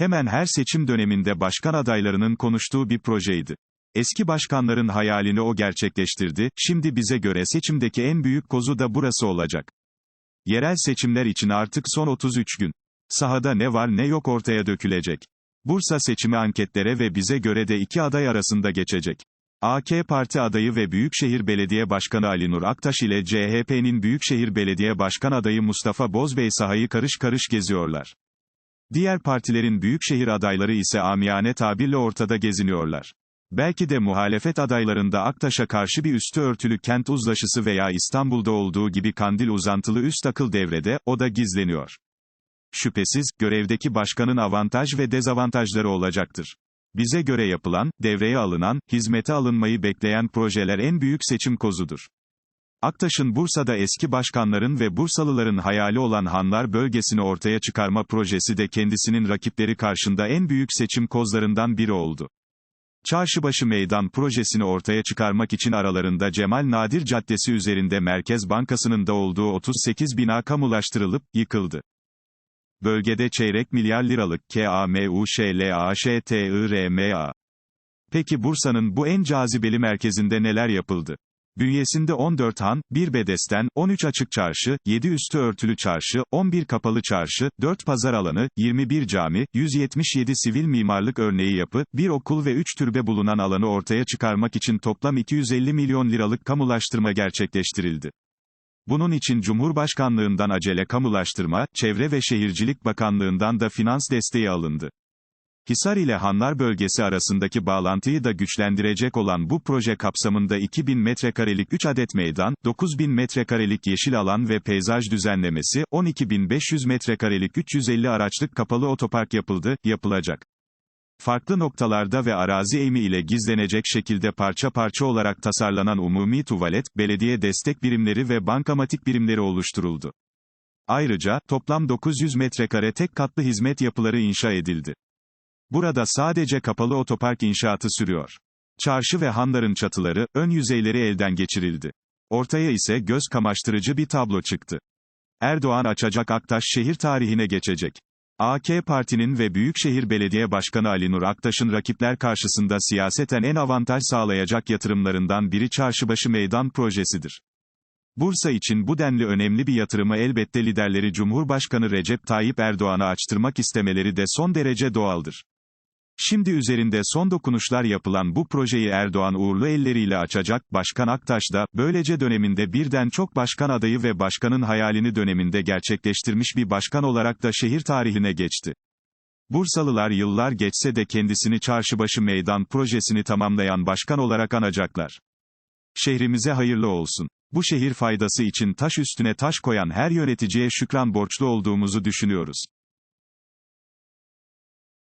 Hemen her seçim döneminde başkan adaylarının konuştuğu bir projeydi. Eski başkanların hayalini o gerçekleştirdi, şimdi bize göre seçimdeki en büyük kozu da burası olacak. Yerel seçimler için artık son 33 gün. Sahada ne var ne yok ortaya dökülecek. Bursa seçimi anketlere ve bize göre de iki aday arasında geçecek. AK Parti adayı ve Büyükşehir Belediye Başkanı Ali Nur Aktaş ile CHP'nin Büyükşehir Belediye Başkan adayı Mustafa Bozbey sahayı karış karış geziyorlar. Diğer partilerin büyükşehir adayları ise amiyane tabirle ortada geziniyorlar. Belki de muhalefet adaylarında Aktaş'a karşı bir üstü örtülü kent uzlaşısı veya İstanbul'da olduğu gibi kandil uzantılı üst akıl devrede, o da gizleniyor. Şüphesiz, görevdeki başkanın avantaj ve dezavantajları olacaktır. Bize göre yapılan, devreye alınan, hizmete alınmayı bekleyen projeler en büyük seçim kozudur. Aktaş'ın Bursa'da eski başkanların ve Bursalıların hayali olan Hanlar bölgesini ortaya çıkarma projesi de kendisinin rakipleri karşında en büyük seçim kozlarından biri oldu. Çarşıbaşı Meydan projesini ortaya çıkarmak için aralarında Cemal Nadir Caddesi üzerinde Merkez Bankası'nın da olduğu 38 bina kamulaştırılıp, yıkıldı. Bölgede çeyrek milyar liralık KAMUŞLAŞTIRMA. Peki Bursa'nın bu en cazibeli merkezinde neler yapıldı? Bünyesinde 14 han, 1 bedesten, 13 açık çarşı, 7 üstü örtülü çarşı, 11 kapalı çarşı, 4 pazar alanı, 21 cami, 177 sivil mimarlık örneği yapı, 1 okul ve 3 türbe bulunan alanı ortaya çıkarmak için toplam 250 milyon liralık kamulaştırma gerçekleştirildi. Bunun için Cumhurbaşkanlığından acele kamulaştırma, Çevre ve Şehircilik Bakanlığından da finans desteği alındı. Hisar ile Hanlar bölgesi arasındaki bağlantıyı da güçlendirecek olan bu proje kapsamında 2000 metrekarelik 3 adet meydan, 9000 metrekarelik yeşil alan ve peyzaj düzenlemesi, 12500 metrekarelik 350 araçlık kapalı otopark yapıldı, yapılacak. Farklı noktalarda ve arazi eğimi ile gizlenecek şekilde parça parça olarak tasarlanan umumi tuvalet, belediye destek birimleri ve bankamatik birimleri oluşturuldu. Ayrıca, toplam 900 metrekare tek katlı hizmet yapıları inşa edildi. Burada sadece kapalı otopark inşaatı sürüyor. Çarşı ve hanların çatıları, ön yüzeyleri elden geçirildi. Ortaya ise göz kamaştırıcı bir tablo çıktı. Erdoğan açacak Aktaş şehir tarihine geçecek. AK Parti'nin ve Büyükşehir Belediye Başkanı Ali Nur Aktaş'ın rakipler karşısında siyaseten en avantaj sağlayacak yatırımlarından biri Çarşıbaşı Meydan projesidir. Bursa için bu denli önemli bir yatırımı elbette liderleri Cumhurbaşkanı Recep Tayyip Erdoğan'a açtırmak istemeleri de son derece doğaldır. Şimdi üzerinde son dokunuşlar yapılan bu projeyi Erdoğan uğurlu elleriyle açacak, Başkan Aktaş da, böylece döneminde birden çok başkan adayı ve başkanın hayalini döneminde gerçekleştirmiş bir başkan olarak da şehir tarihine geçti. Bursalılar yıllar geçse de kendisini Çarşıbaşı Meydan projesini tamamlayan başkan olarak anacaklar. Şehrimize hayırlı olsun. Bu şehir faydası için taş üstüne taş koyan her yöneticiye şükran borçlu olduğumuzu düşünüyoruz.